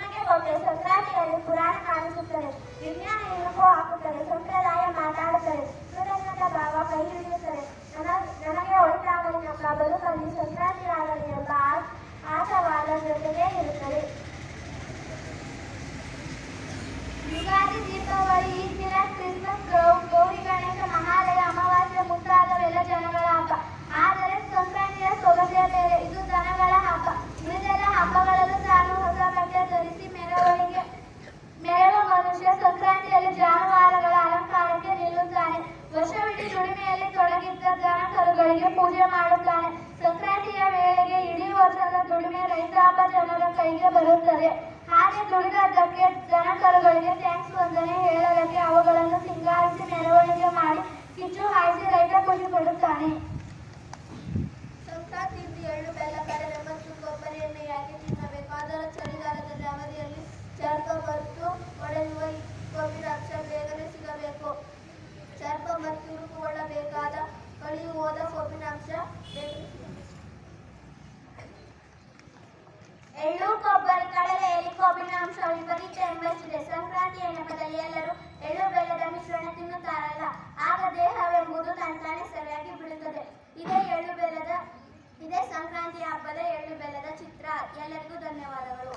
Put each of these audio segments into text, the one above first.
ಗಾಳಿಯಲ್ಲಿ ಪುರಾಣ ಕಾಣಿಸುತ್ತದೆ ವಿಜ್ಞಾನ ಏನಕ್ಕೋ ಹಾಕುತ್ತದೆ ಸಂಪ್ರದಾಯ ಮಾತಾಡುತ್ತದೆ ಸೂರ್ಯನದ ಭಾವ ಕೈ ಹಿಡಿಯುತ್ತದೆ ನನ- ನನಗೆ ಒಳಿತಾಗಲಿ ನಮ್ಮ ಬದುಕಲ್ಲಿ ಸಂಕ್ರಾಂತಿ ಆಗಲಿ ಎಂಬ ಆ- ಆಶಾವಾದ ಜೊತೆಗೇ ಇರುತ್ತದೆ ಯುಗಾದಿ ದೀಪಾವಳಿ ಕರುಗಳಿಗೆ ಪೂಜೆ ಮಾಡುತ್ತಾನೆ ಸಂಕ್ರಾಂತಿಯ ವೇಳೆಗೆ ಇಡೀ ವರ್ಷದ ದುಡಿಮೆ ರೈತಾಪ ಜನರ ಕೈಗೆ ಬರುತ್ತದೆ. ಹಾಗೆ ದುಡಿದದ್ದಕ್ಕೆ ದನಕರುಗಳಿಗೆ ಥ್ಯಾಂಕ್ಸ್ ವಂದನೆ ಹೇಳಲಕ್ಕೆ ಅವುಗಳನ್ನು ಸಿಂಗಾರಿಸಿ ಮೆರವಣಿಗೆ ಮಾಡಿ ಕೊಬ್ಬಿನ ಪರಿಚಯ ವಿಪರೀತ ಎಂಬಷ್ಟಿದೆ ಸಂಕ್ರಾಂತಿಯ ನೆಪದಲ್ಲಿ ಎಲ್ಲರೂ ಎಳ್ಳು ಬೆಲ್ಲದ ಮಿಶ್ರಣ ತಿನ್ನುತ್ತಾರಲ್ಲ, ಆಗ ದೇಹವೆಂಬುದು ತಂತಾನೆ ಸರಿಯಾಗಿ ಬಿಡುತ್ತದೆ. ಇದೇ ಎಳ್ಳು ಬೆಲ್ಲದ, ಇದೇ ಸಂಕ್ರಾಂತಿ ಹಬ್ಬದ ಎಳ್ಳು ಬೆಲ್ಲದ ಚಿತ್ರ. ಎಲ್ಲರಿಗೂ ಧನ್ಯವಾದಗಳು.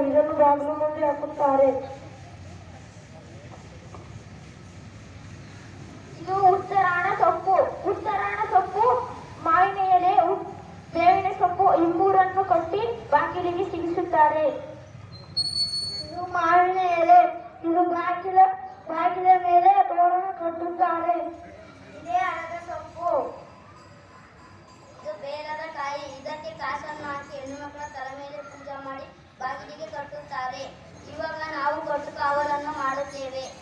ಇದನ್ನು ಬಾಗಿಲು ಮುಂದೆ ಹಾಕುತ್ತಾರೆ ಇದು ಉತ್ತರಾಣ ಸೊಪ್ಪು ಉತ್ತರಾಣ ಸೊಪ್ಪು ಮಾವಿನ ಎಲೆ ಉ- ಬೇವಿನ ಸೊಪ್ಪು ಈ ಮೂರನ್ನು ಕಟ್ಟಿ ಬಾಗಿಲಿಗೆ ಸಿಗಿಸುತ್ತಾರೆ ಇದು ಮಾವಿನ ಎಲೆ ಇದು ಬಾಗಿಲ ಬಾಗಿಲ ಮೇಲೆ ತೋರಣ ಕಟ್ಟುತ್ತಾರೆ ಇದೇ ಅರದ ಸೊಪ್ಪು ಇದು ಬೇಲದ ಕಾಯಿ ಇದಕ್ಕೆ ಕಾಸನ್ನು ಹಾಕಿ ಹೆಣ್ಣು ಮಕ್ಕಳ ತಲೆ ಮೇಲೆ ಮಾಡಿ ಇವಾಗ ನಾವು ಕೊಟ್ಟು ಅವರನ್ನು ಮಾಡುತ್ತೇವೆ.